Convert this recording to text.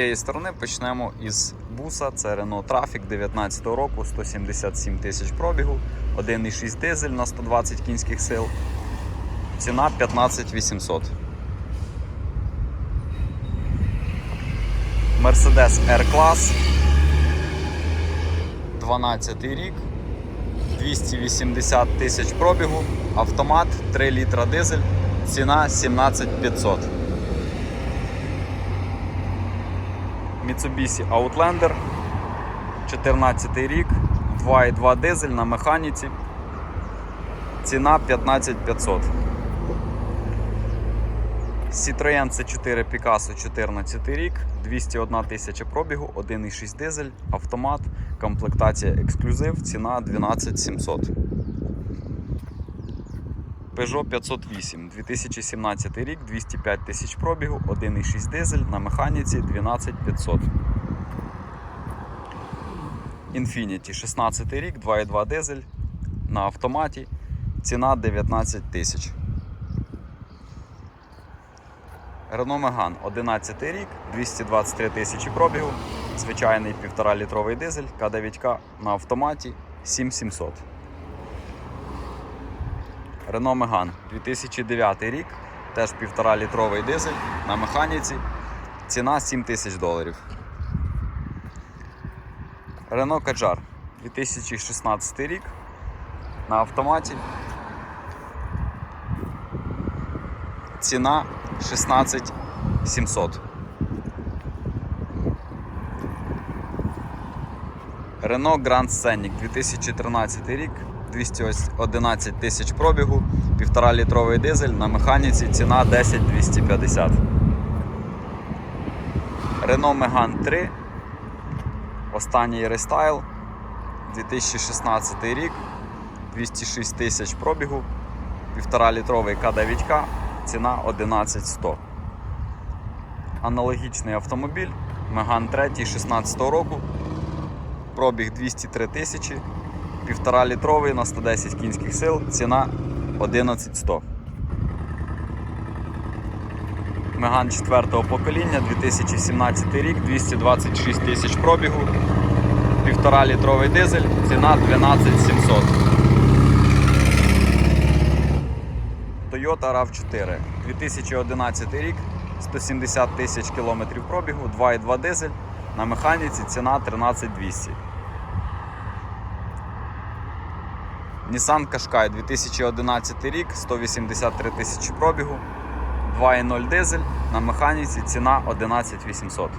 цієї сторони почнемо із буса. Це Renault Traffic 19 року, 177 тисяч пробігу, 1,6 дизель на 120 кінських сил. Ціна 15 800. Mercedes R-Class. 12 рік. 280 тисяч пробігу, автомат 3 літра дизель, ціна 17 500. Mitsubishi Outlander 14 рік, 2,2 дизель на механіці. Ціна 15 500. Citroen C4 Picasso 14 рік, 201 тисяча пробігу, 1,6 дизель, автомат, комплектація ексклюзив, ціна 12 700. Peugeot 508, 2017 рік, 205 тисяч пробігу, 1,6 дизель на механіці 12 500. Infiniti 16 рік, 2,2 дизель на автоматі, ціна 19 тисяч. Renault Megane 11 рік, 223 тисячі пробігу, звичайний 1,5 літровий дизель, К9К на автоматі 7700. Renault Megane 2009 рік, теж 1,5 літровий дизель на механіці, ціна 7 тисяч доларів. Renault Kadjar 2016 рік на автоматі. Ціна 16 700. Renault Grand Scenic 2013 рік, 211 тисяч пробігу, 1,5 літровий дизель на механіці ціна 10 250. Renault Megane 3. Останній рестайл 2016 рік, 206 тисяч пробігу, 1,5 літровий К9К, ціна 11100. Аналогічний автомобіль Megane 3 16 року, пробіг 203 тисячі, 1,5 літровий на 110 кінських сил, ціна 11100. Меган 4 покоління, 2017 рік, 226 тисяч пробігу, 1,5 літровий дизель, ціна 12 700. Toyota RAV4, 2011 рік, 170 тисяч кілометрів пробігу, 2,2 дизель, на механіці ціна 13200. Nissan Qashqai 2011 рік, 183 тисячі пробігу, 2,0 дизель, на механіці ціна 11 800.